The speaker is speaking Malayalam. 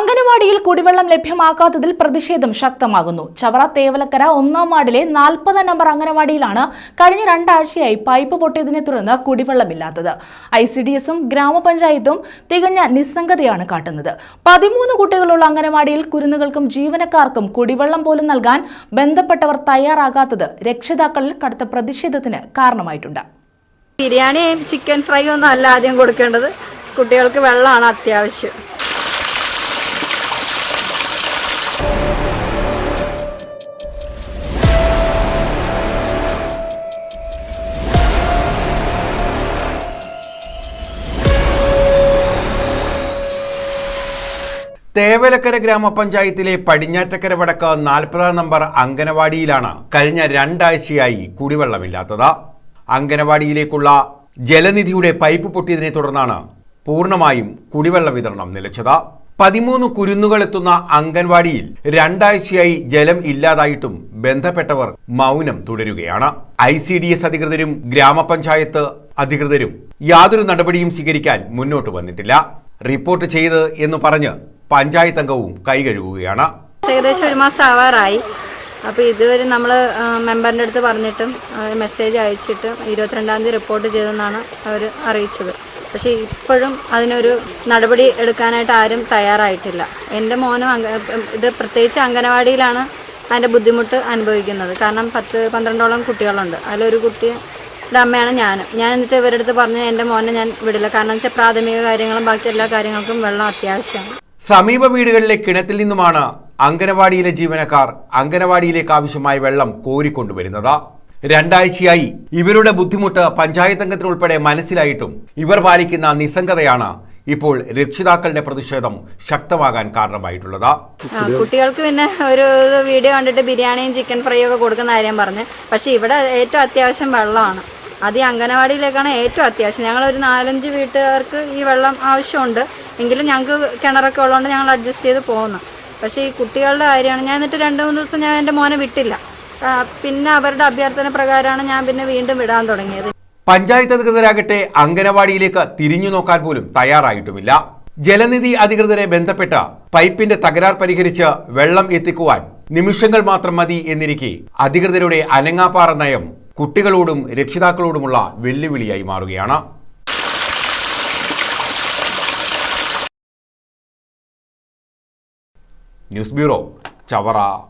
അങ്കനവാടിയിൽ കുടിവെള്ളം ലഭ്യമാക്കാത്തതിൽ പ്രതിഷേധം ശക്തമാകുന്നു. ചവറ തേവലക്കര ഒന്നാം വാർഡിലെ നാൽപ്പതാം നമ്പർ അംഗനവാടിയിലാണ് കഴിഞ്ഞ രണ്ടാഴ്ചയായി പൈപ്പ് പൊട്ടിയതിനെ തുടർന്ന് കുടിവെള്ളമില്ലാത്തത്. ഐ സി ഡി എസും ഗ്രാമപഞ്ചായത്തും തികഞ്ഞ നിസ്സംഗതയാണ് കാട്ടുന്നത്. പതിമൂന്ന് കുട്ടികളുള്ള അംഗനവാടിയിൽ കുരുന്നുകൾക്കും ജീവനക്കാർക്കും കുടിവെള്ളം പോലും നൽകാൻ ബന്ധപ്പെട്ടവർ തയ്യാറാകാത്തത് രക്ഷിതാക്കളിൽ കടുത്ത പ്രതിഷേധത്തിന് കാരണമായിട്ടുണ്ട്. ബിരിയാണിയും ചിക്കൻ ഫ്രൈ ഒന്നും അല്ല ആദ്യം കൊടുക്കേണ്ടത്. കുട്ടികൾക്ക് വെള്ളമാണ് അത്യാവശ്യം. തേവലക്കര ഗ്രാമപഞ്ചായത്തിലെ പടിഞ്ഞാറ്റക്കര വടക്ക് നാൽപ്പതാം നമ്പർ അങ്കനവാടിയിലാണ് കഴിഞ്ഞ രണ്ടാഴ്ചയായി കുടിവെള്ളമില്ലാത്തത്. അങ്കനവാടിയിലേക്കുള്ള ജലനിധിയുടെ പൈപ്പ് പൊട്ടിയതിനെ തുടർന്നാണ് പൂർണമായും കുടിവെള്ള വിതരണം നിലച്ചത്. പതിമൂന്ന് കുരുന്നുകൾ എത്തുന്ന അംഗൻവാടിയിൽ രണ്ടാഴ്ചയായി ജലം ഇല്ലാതായിട്ടും ബന്ധപ്പെട്ടവർ മൗനം തുടരുകയാണ്. ഐ സി ഡി എസ് അധികൃതരും ഗ്രാമപഞ്ചായത്ത് അധികൃതരും യാതൊരു നടപടിയും സ്വീകരിക്കാൻ മുന്നോട്ട് വന്നിട്ടില്ല. റിപ്പോർട്ട് ചെയ്ത് എന്ന് പറഞ്ഞ് പഞ്ചായത്ത് അംഗവും കൈകഴുകുകയാണ്. ഏകദേശം ഒരു മാസം ആവാറായി. അപ്പോൾ ഇതുവരെ നമ്മൾ മെമ്പറിന്റെ അടുത്ത് പറഞ്ഞിട്ടും മെസ്സേജ് അയച്ചിട്ടും ഇരുപത്തിരണ്ടാം തീയതി റിപ്പോർട്ട് ചെയ്തെന്നാണ് അവർ അറിയിച്ചത്. പക്ഷേ ഇപ്പോഴും അതിനൊരു നടപടി എടുക്കാനായിട്ട് ആരും തയ്യാറായിട്ടില്ല. എന്റെ മോനും അംഗ ഇത് പ്രത്യേകിച്ച് അംഗനവാടിയിലാണ് അതിന്റെ ബുദ്ധിമുട്ട് അനുഭവിക്കുന്നത്. കാരണം പത്ത് പന്ത്രണ്ടോളം കുട്ടികളുണ്ട്. അതിലൊരു കുട്ടിയുടെ അമ്മയാണ് ഞാനും. ഞാൻ എന്നിട്ട് ഇവരുടെ അടുത്ത് പറഞ്ഞു എന്റെ മോനെ ഞാൻ വിടില്ല. കാരണം വെച്ചാൽ പ്രാഥമിക കാര്യങ്ങളും ബാക്കി എല്ലാ കാര്യങ്ങൾക്കും വെള്ളം അത്യാവശ്യമാണ്. സമീപ വീടുകളിലെ കിണറ്റിൽ നിന്നുമാണ് അങ്കനവാടിയിലെ ജീവനക്കാർ അങ്കനവാടിയിലേക്ക് ആവശ്യമായ വെള്ളം കോരിക്കൊണ്ടുവരുന്നത്. രണ്ടാഴ്ചയായി ഇവരുടെ ബുദ്ധിമുട്ട് പഞ്ചായത്ത് അംഗത്തിനുൾപ്പെടെ മനസ്സിലായിട്ടും ഇവർ പാലിക്കുന്ന നിസ്സംഗതയാണ് ഇപ്പോൾ രക്ഷിതാക്കളുടെ പ്രതിഷേധം ശക്തമാകാൻ കാരണമായിട്ടുള്ളത്. കുട്ടികൾക്ക് പിന്നെ ഒരു വീഡിയോ കണ്ടിട്ട് ബിരിയാണിയും ചിക്കൻ ഫ്രൈയും ഒക്കെ കൊടുക്കുന്ന കാര്യം പറഞ്ഞു. പക്ഷേ ഇവിടെ ഏറ്റവും അത്യാവശ്യം വെള്ളമാണ്. അത് ഈ അംഗനവാടിയിലേക്കാണ് ഏറ്റവും അത്യാവശ്യം. ഞങ്ങളൊരു നാലഞ്ച് വീട്ടുകാർക്ക് ഈ വെള്ളം ആവശ്യമുണ്ട്. എങ്കിലും ഞങ്ങൾക്ക് കിണറൊക്കെ ഉള്ളതുകൊണ്ട് ഞങ്ങൾ അഡ്ജസ്റ്റ് ചെയ്ത് പോകുന്നു പക്ഷേ ഈ കുട്ടികളുടെ കാര്യമാണ്. ഞാൻ എന്നിട്ട് രണ്ട് മൂന്ന് ദിവസം ഞാൻ എന്റെ മോനെ വിട്ടില്ല. പിന്നെ അവരുടെ അഭ്യർത്ഥന പ്രകാരമാണ് ഞാൻ പിന്നെ വീണ്ടും വിടാൻ തുടങ്ങിയത്. പഞ്ചായത്ത് അധികൃതരാകട്ടെ അംഗനവാടിയിലേക്ക് തിരിഞ്ഞു നോക്കാൻ പോലും തയ്യാറായിട്ടുമില്ല. ജലനിധി അധികൃതരെ ബന്ധപ്പെട്ട് പൈപ്പിന്റെ തകരാർ പരിഹരിച്ച് വെള്ളം എത്തിക്കുവാൻ നിമിഷങ്ങൾ മാത്രം മതി എന്നിരിക്കെ അധികൃതരുടെ അനങ്ങാപ്പാറ നയം കുട്ടികളോടും രക്ഷിതാക്കളോടുമുള്ള വെല്ലുവിളിയായി മാറുകയാണ്. News bureau Chavara.